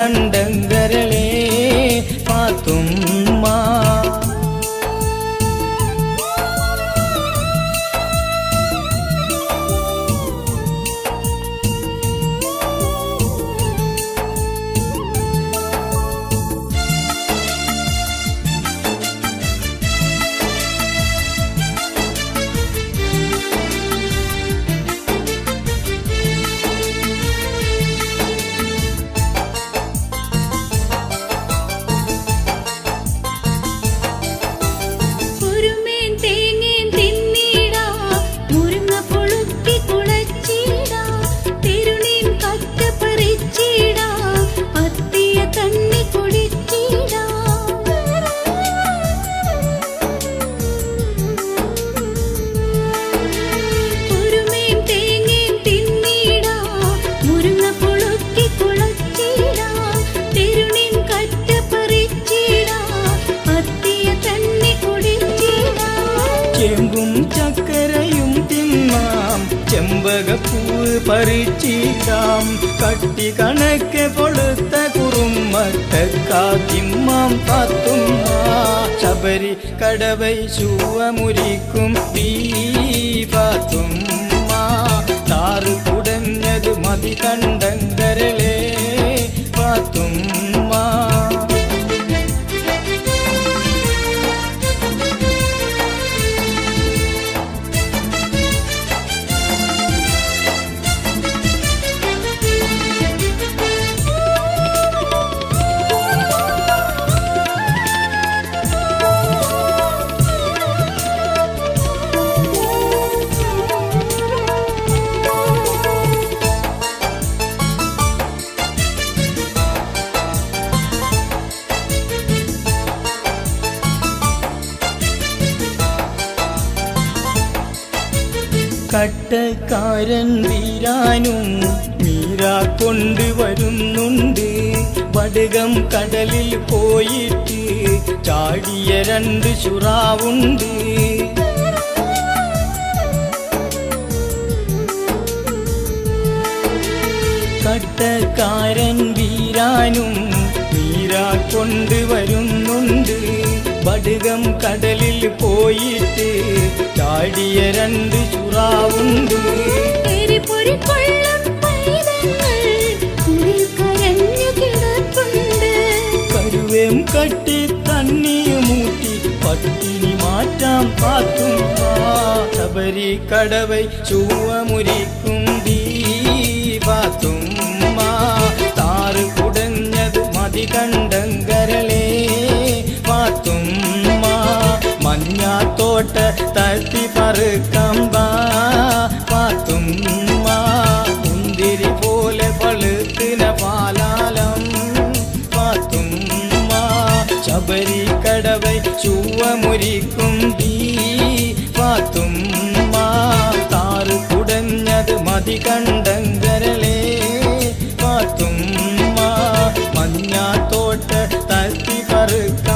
அண்டங்கள் ചെമ്പും ചക്കരയും തിന്നാം ചെമ്പകപ്പൂവ് പറിച്ചിടാം കട്ടി കണക്കെ പൊളുത്ത കുറുമട്ടക്കാത്തിമ്മാം പാത്തുമ്മ ശബരി കടവൈ ശൂവമുരിക്കും തീ കട്ടക്കാരൻ വീരാനും മീരാ കൊണ്ടുവരുന്നുണ്ട്. വടകം കടലിൽ പോയിട്ട് ചാടിയ രണ്ട് ചുറാവുണ്ട്. കട്ടക്കാരൻ വീരാനും മീരാ കൊണ്ടുവരുന്നുണ്ട്. വടകം കടലിൽ പോയിട്ട് ചാടിയ രണ്ട് ചുറാവുണ്ട്. കരുവേം കട്ടി തണ്ണിയുമൂട്ടി പട്ടിണി മാറ്റാം പാത്തും ശബരി കടവൈ ചൂവമുരിക്കും ചൂവമൊരിക്കും തീ. പാത്തുമ്മ താറ് കുടഞ്ഞത് മതി കണ്ടങ്കരലേ പാത്തുമ്മ മഞ്ഞാത്തോട്ട് തത്തി പറുക്ക